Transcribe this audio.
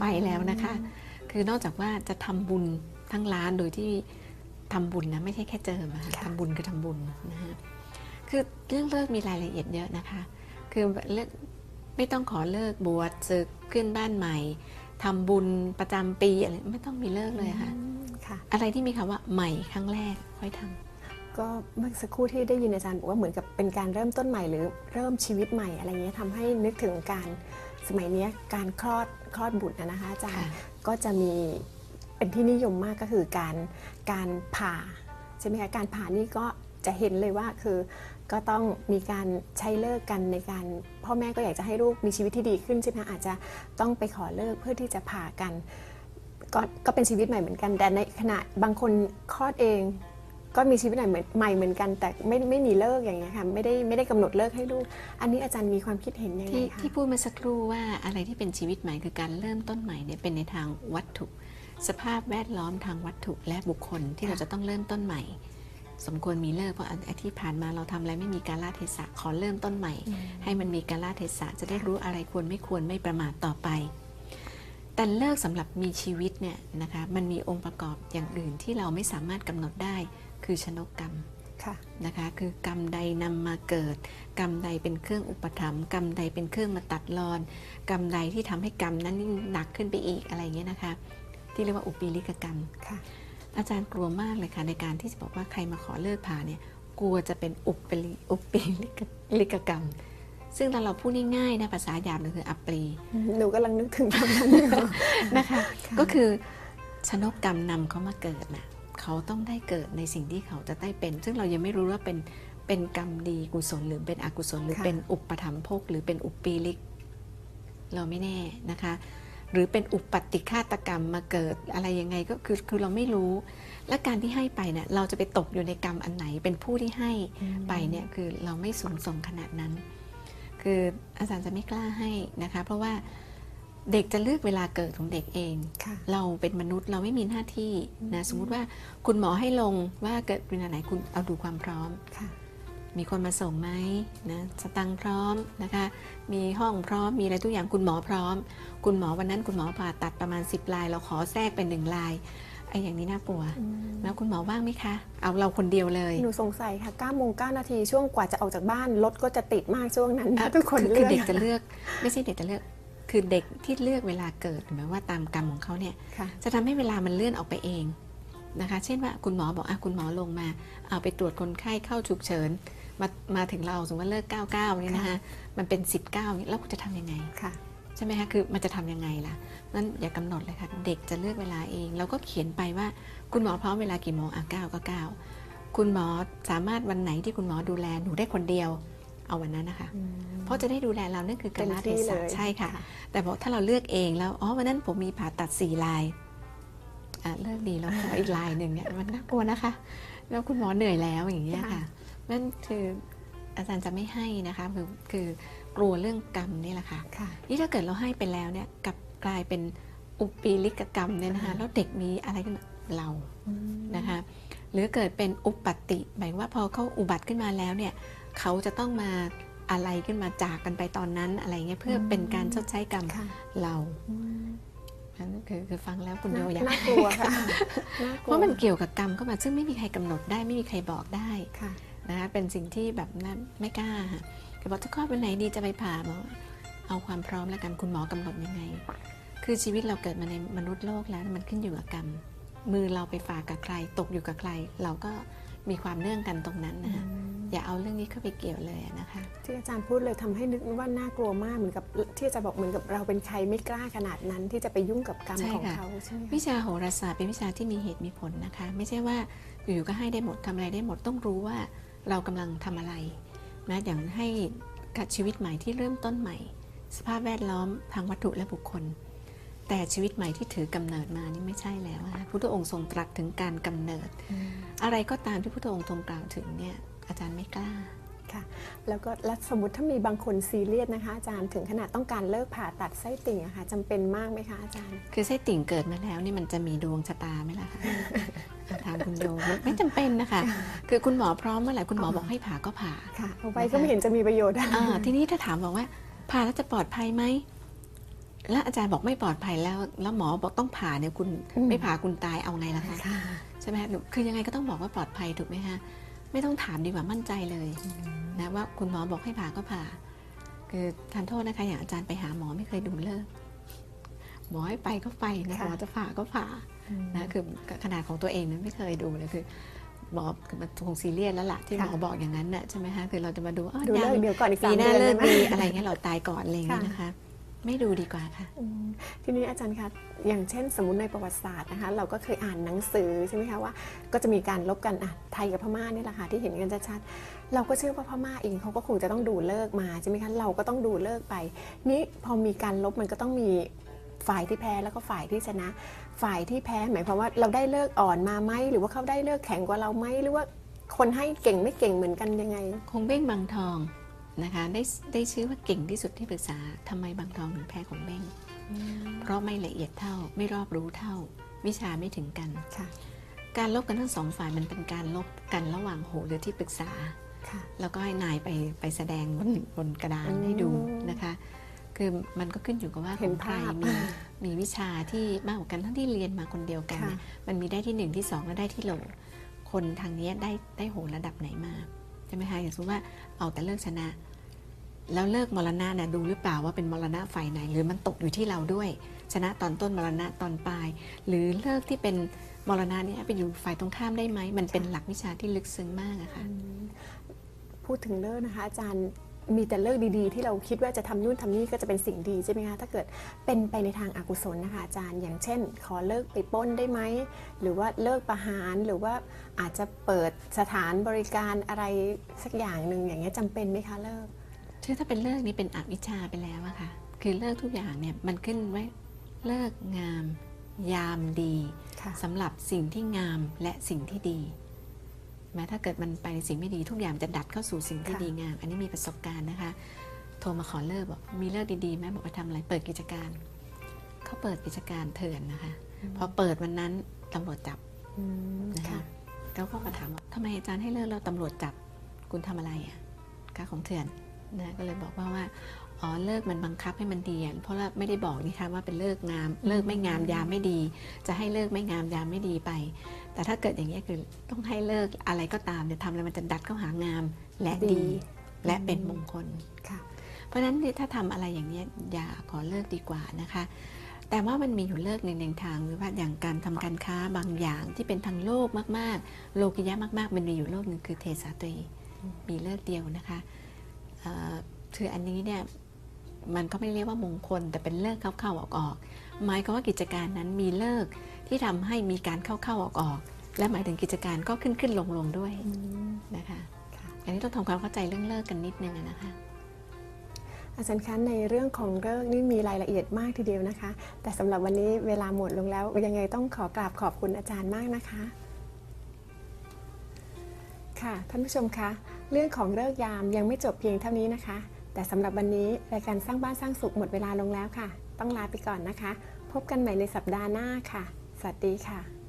ไปแล้วนะคะ คือนอกจากว่าจะทำบุญทั้งร้านโดยที่ทำบุญนะไม่ใช่แค่เจิมอะค่ะค่ะทำบุญคือทำบุญนะฮะคือเรื่องเลิกมีรายละเอียดเยอะนะคะ คือเลิกไม่ต้องขอเลิกบวชศึกขึ้นบ้านใหม่ทำบุญประจำปีอะไรไม่ต้องมีเลิกเลยค่ะอืมค่ะ อะไรที่มีคำว่าใหม่ครั้งแรกค่อยทำก็เมื่อสักครู่ที่ได้ยินอาจารย์บอกว่าเหมือนกับเป็นการเริ่มต้นใหม่หรือเริ่มชีวิตใหม่อะไรเงี้ยทำให้นึกถึงการ สมัยเนี้ยการคลอดคลอดบุตรนะนะคะอาจารย์ค่ะก็จะมีเป็นที่นิยมมากก็คือการการผ่าใช่ไหมคะการผ่านี่ก็จะเห็นเลยว่าคือก็ต้องมีการใช้เลิกกันในการพ่อแม่ก็อยากจะให้ลูกมีชีวิตที่ดีขึ้นใช่ไหมคะอาจจะต้องไปขอเลิกเพื่อที่จะผ่ากันก็ก็เป็นชีวิตใหม่เหมือนกัน แต่ในขณะบางคนคลอดเอง ก็มีชีวิตใหม่เหมือนใหม่เหมือนกัน แต่ไม่ไม่มีเลิกอย่างเงี้ยค่ะไม่ได้ไม่ได้กำหนดเลิกให้ลูก อันนี้อาจารย์มีความคิดเห็นยังไงที่คะที่พูดเมาสักครู่ว่าอะไรที่เป็นชีวิตใหม่คือการเริ่มต้นใหม่เนี่ยเป็นในทางวัตถุ สภาพแวดล้อมทางวัตถุและบุคคลที่เราจะต้องเริ่มต้นใหม่ สมควรมีเลิกเพราะไอ้ที่ผ่านมาเราทำอะไรไม่มีการลาเทศะขอเริ่มต้นใหม่ ให้มันมีการลาเทศะจะได้รู้อะไรควรไม่ควรไม่ประมาทต่อไปแต่เลิกสำหรับมีชีวิตเนี่ยนะคะมันมีองค์ประกอบอย่างอื่นที่เราไม่สามารถกำหนดได้ คือชนกกรรมค่ะนะคะคือกรรมใดนำมาเกิด กรรมใดเป็นเครื่องอุปถัมภ์กรรมใดเป็นเครื่องมาตัดรอน กรรมใดที่ทำให้กรรมนั้นยิ่งหนักขึ้นไปอีกอะไรอย่างเงี้ยนะคะ ที่เรียกว่าอุปีลิกกรรมค่ะ อาจารย์กลัวมากเลยค่ะในการที่จะบอกว่าใครมาขอเลิกผ่าเนี่ยกลัวจะเป็นอุปลิอุปีลิกลิกกรรม ซึ่งถ้าเราพูดง่ายๆนะภาษาหยาบเลยคืออัปรีหนูกำลังนึกถึงคำนั้นอยู่นะคะ ก็คือชนกกรรมนำเขามาเกิดน่ะ เขาต้องได้เกิดในสิ่งที่เขาจะได้เป็น ซึ่งเรายังไม่รู้ว่าเป็นเป็นกรรมดีกุศลหรือเป็นอกุศล หรือค่ะเป็นอุปถัมภกหรือเป็นอุปปีลิก เราไม่แน่นะคะ หรือเป็นอุปปัตติฆาตกรรมมาเกิดอะไรยังไงก็คือคือเราไม่รู้ และการที่ให้ไปเนี่ยเราจะไปตกอยู่ในกรรมอันไหนเป็นผู้ที่ให้ไปเนี่ยคือเราไม่สูงส่งขนาดนั้น คืออาจารย์จะไม่กล้าให้นะคะ เพราะว่า เด็กจะเลือกเวลาเกิดของเด็กเองค่ะเราเป็นมนุษย์เราไม่มีหน้าที่นะสมมุติว่าคุณหมอให้ลงว่าเกิดเป็นอะไรคุณเอาดูความพร้อมค่ะมีคนมาส่งไหมนะสตังค์พร้อมนะคะ มีห้องพร้อมมีอะไรทุกอย่างคุณหมอพร้อม คุณหมอวันนั้นคุณหมอผ่าตัดประมาณ 10 ลาย เราขอแทรกเป็นหนึ่งลายไอ้อย่างนี้น่ากลัว แล้วคุณหมอว่างไหมคะ เอาเราคนเดียวเลย หนูสงสัยค่ะ9โมง9นาทีช่วงกว่าจะออกจากบ้านรถก็จะติดมากช่วงนั้นอะทุกคนคือเลืคืออกเด็กจะเลือก ไม่ใช่เด็กจะเลือก คือเด็กที่เลือกเวลาเกิดหมายว่าตามกรรมของเขาเนี่ยค่ะจะทำให้เวลามันเลื่อนออกไปเองนะคะ เช่นว่าคุณหมอบอกอะคุณหมอลงมาเอาไปตรวจคนไข้เข้าฉุกเฉินมามาถึงเราสมมติว่าเลิก 99เนี่ยนะคะมันเป็น 19เนี่ยแล้วคุณจะทำยังไงค่ะใช่ไหมคะคือมันจะทำยังไงล่ะนั้นอย่ากำหนดเลยค่ะเด็กจะเลือกเวลาเองเราก็เขียนไปว่าคุณหมอพร้อมเวลากี่โมงอะเก้าก็เก้าคุณหมอสามารถวันไหนที่คุณหมอดูแลหนูได้คนเดียว เอาวันนั้นนะคะ เพราะจะได้ดูแลเรานั่นคือการละเทเต็มที่ศะเลยใช่ค่ะ แต่บอกถ้าเราเลือกเองแล้วอ๋อวันนั้นผมมีผ่าตัดสี่ลายอะเลิกดีแล้วขออีกลายหนึ่งเนี่ยมันน่ากลัวนะคะ แล้วคุณหมอเหนื่อยแล้วอย่างเงี้ยค่ะนั่นคืออาจารย์จะไม่ให้นะคะคือคือกลัวเรื่องกรรมนี่แหละค่ะค่ะนี่ถ้าเกิดเราให้ไปแล้วเนี่ยกลับกลายเป็นอุปีลิกกรรมเนี่ยนะคะแล้วเด็กมีอะไรขึ้นมาเรานะคะหรือเกิดเป็นอุปัตติหมายว่าพอเขาอุบัติขึ้นมาแล้วเนี่ย เขาจะต้องมาอะไรขึ้นมาจากกันไปตอนนั้นอะไรเงี้ยเพื่อเป็นการชดใช้กรรมค่ะเราอันนั้นคือคือฟังแล้วคุณโยน่าอยากน่ากลัวค่ะน่ากเพลัวราะมันเกี่ยวกับกรรมเข้ามาซึ่งไม่มีใครกำหนดได้ไม่มีใครบอกได้ค่ะนะคะเป็นสิ่งที่แบบนั้นไม่กล้าค่ะแต่บอกจะคลอดวันไหนดีจะไปผ่าบอกว่าเอาความพร้อมแล้วกันคุณหมอกำหนดยังไง คือชีวิตเราเกิดมาในมนุษย์โลกแล้วมันขึ้นอยู่กับกรรม มือเราไปฝากกับใคร ตกอยู่กับใคร เราก็ มีความเนื่องกันตรงนั้นนะคะอย่าเอาเรื่องนี้เข้าไปเกี่ยวเลยนะคะ ที่อาจารย์พูดเลยทำให้นึกว่าน่ากลัวมากเหมือนกับที่อาจารย์บอกเหมือนกับเราเป็นใครไม่กล้าขนาดนั้น ที่จะไปยุ่งกับกรรมใช่ของค่ะเขาใช่ไหมคะวิชาโหราศาสตร์เป็นวิชาที่มีเหตุมีผลนะคะ ไม่ใช่ว่าอยู่ๆก็ให้ได้หมดทำอะไรได้หมดต้องรู้ว่าเรากำลังทำอะไรนะอย่างให้กับชีวิตใหม่ที่เริ่มต้นใหม่ สภาพแวดล้อมทางวัตถุและบุคคล แต่ชีวิตใหม่ที่ถือกำเนิดมานี่ไม่ใช่แล้วนะคะพุทธองค์ทรงตรัสถึงการกำเนิด อะไรก็ตามที่พุทธองค์ทรงกล่าวถึงเนี่ยอาจารย์ไม่กล้าค่ะแล้วก็แล้วสมมติถ้ามีบางคนซีเรียสนะคะอาจารย์ถึงขนาดต้องการเลิกผ่าตัดไส้ติ่งอะค่ะจำเป็นมากไหมคะอาจารย์ คือไส้ติ่งเกิดมาแล้วนี่มันจะมีดวงชะตาไหมล่ะคะถามคุณโยมันไม่จำเป็นนะคะ คือคุณหมอพร้อมเมื่อไหร่คุณหมอบอกให้ผ่าก็ผ่าค่ะเอาไว้ก็ไม่เห็นจะมีประโยชน์อะไรอ่าทีนี้ถ้าถามบอกว่าผ่าแล้วจะปลอดภัยไหม แล้วอาจารย์บอกไม่ปลอดภัยแล้ว แล้วหมอบอกต้องผ่าเนี่ยคุณอืมไม่ผ่าคุณตายเอาไงล่ะคะค่ะใช่ไหมหนูคือยังไงก็ต้องบอกว่าปลอดภัยถูกไหมคะไม่ต้องถามดีกว่ามั่นใจเลยนะว่าคุณหมอบอกให้ผ่าก็ผ่า คือทานโทษนะคะอย่างอาจารย์ไปหาหมอไม่เคยดูเลิกษ์หมอให้ไปก็ไปนะค่ะหมอจะผ่าก็ผ่านะคือขนาดของตัวเองนั้นไม่เคยดูเลยคือหมอคือมันคงซีเรียสแล้วล่ะที่หมอบอกอย่างนั้นน่ะใช่ไหมคะคือเราจะมาดูอ้อดูเลิกยังเดี๋ยวก่อนอีกปีสามหน้าเดือนเลิกได้ไหมดีอะไรเงี้ยเราตายก่อนอะไรอย่างเงี้ยค่ะนะคะ ไม่ดูดีกว่าค่ะอืมทีนี้อาจารย์คะอย่างเช่นสมมติในประวัติศาสตร์นะคะ เราก็เคยอ่านหนังสือใช่ไหมคะว่า ก็จะมีการลบกันอะไทยกับพม่านี่แหละค่ะที่เห็นกันชัดๆเราก็เชื่อว่าพม่าเองเขาก็คงจะต้องดูเลิกษ์มาใช่ไหมคะเราก็ต้องดูเลิกษ์ไป นี่พอมีการลบมันก็ต้องมีฝ่ายที่แพ้แล้วก็ฝ่ายที่ชนะ ฝ่ายที่แพ้หมายความว่าเราได้เลิกอ่อนมาไหมหรือว่าเขาได้เลิกแข็งกว่าเราไหมหรือว่าคนให้เก่งไม่เก่งเหมือนกันยังไง คงเบ้งบางทอง นะคะได้ได้ชื่อว่าเก่งที่สุดที่ปรึกษาทำไมบางทองถึงแพ้ของเบ้งเพราะไม่ละเอียดเท่าไม่รอบรู้เท่า วิชาไม่ถึงกันค่ะการลบกันทั้งสองฝ่ายมันเป็นการลบกันระหว่างโหหรือที่ปรึกษาค่ะแล้วก็ให้นายไปไปแสดงบนบนกระดานอืมให้ดูนะคะ คือมันก็ขึ้นอยู่กับว่าเห็ขนองใครภาพมีมีวิชาที่มากกว่ากันทั้งที่เรียนมาคนเดียวกันค่ะเนี่ยมันมีได้ที่หนึ่งที่สองและได้ที่โหลคนทางเนี้ยได้ได้โหระดับไหนมาใช่ไหมคะอย่างสมมติว่าเอาแต่เลิกชนะ แล้วเลิกมรณะนะดูหรือเปล่าว่าเป็นมรณะฝ่ายไหน หรือมันตกอยู่ที่เราด้วย ชนะตอนต้นมรณะตอนปลาย หรือเลิกที่เป็นมรณะเนี่ยไปอยู่ฝ่ายตรงข้ามได้ไหม มันเป็นหลักวิชาที่ลึกซึ้งมากอะค่ะพูดถึงเลิกนะคะอาจารย์มีแต่เลิกดีๆ ที่เราคิดว่าจะทำนู่นทำนี่ก็จะเป็นสิ่งดีใช่ไหมคะถ้าเกิดเป็นไปในทางอากุศลนะคะอาจารย์อย่างเช่น ขอเลิกไปป้นได้ไหมหรือว่าเลิกประหารหรือว่าอาจจะเปิดสถานบริการอะไรสักอย่างหนึ่งอย่างเงี้ยจำเป็นไหมคะเลิก คือถ้าเป็นเลิกนี้เป็นอวิชชาไปแล้วอะค่ะ คือเลิกทุกอย่างเนี่ยมันขึ้นไว้เลิกงาม ยามดีค่ะสำหรับสิ่งที่งามและสิ่งที่ดี แม้ถ้าเกิดมันไปในสิ่งไม่ดีทุกอย่างจะดัดเข้าสู่สิ่งที่ค่ะดีงาม อันนี้มีประสบการณ์นะคะ โทรมาขอเลิกบอกมีเลิกดีๆไหมบอกว่าทำอะไรเปิดกิจการเขาเปิดกิจการเถื่อนนะคะพอเปิดวันนั้นตำรวจจับอืมนะคะค่ะเขาก็มาถามว่าทำไมอาจารย์ให้เลิกแล้วตำรวจจับคุณทำอะไรอะค้าของเถื่อน นะก็เลยบอกว่าว่าอ๋อเลิกมันบังคับให้มันดีอะเพราะว่าไม่ได้บอกนี่คะว่าเป็นเลิกงามเลิกไม่งามยามไม่ดี จะให้เลิกไม่งามยามไม่ดีไป แต่ถ้าเกิดอย่างนี้ยคือต้องให้เลิกอะไรก็ตามเนี่ยทำอะไรมันจะดัดเข้าหางามและดีดีและเป็นมงคลค่ะ เพราะฉะนั้นเนี่ยถ้าทำอะไรอย่างเนี้ยอย่าขอเลิกดีกว่านะคะ แต่ว่ามันมีอยู่เลิกในในทางหรือว่าอย่างการทำการค้าบางอย่างที่เป็นทางโลกมาก ๆ โลกิยะมาก ๆ มันมีอยู่โลกหนึ่งคือเทสาตรีมีเลิกเดียวนะคะเอ่อ คืออันนี้เนี่ยมันก็ไม่เรียกว่ามงคล แต่เป็นเลิกเข้าๆออกๆหมายความว่ากิจการนั้นมีเลิกที่ทำให้มีการเข้าๆออกๆและหมายถึงกิจการก็ขึ้นขึ้นลงลงๆด้วยอืมนะคะค่ะอันนี้ต้องทำความเข้าใจเรื่องเลิกกันนิดนึงอะนะคะอาจารย์คะในเรื่องของเลิกนี่มีรายละเอียดมากทีเดียวนะคะ แต่สำหรับวันนี้เวลาหมดลงแล้วยังไงต้องขอกราบขอบคุณอาจารย์มากนะคะ ค่ะท่านผู้ชมคะเรื่องของเลิกยามยังไม่จบเพียงเท่านี้นะคะ แต่สำหรับวันนี้รายการสร้างบ้านสร้างสุขหมดเวลาลงแล้วค่ะ ต้องลาไปก่อนนะคะ พบกันใหม่ในสัปดาห์หน้าค่ะ สวัสดีค่ะ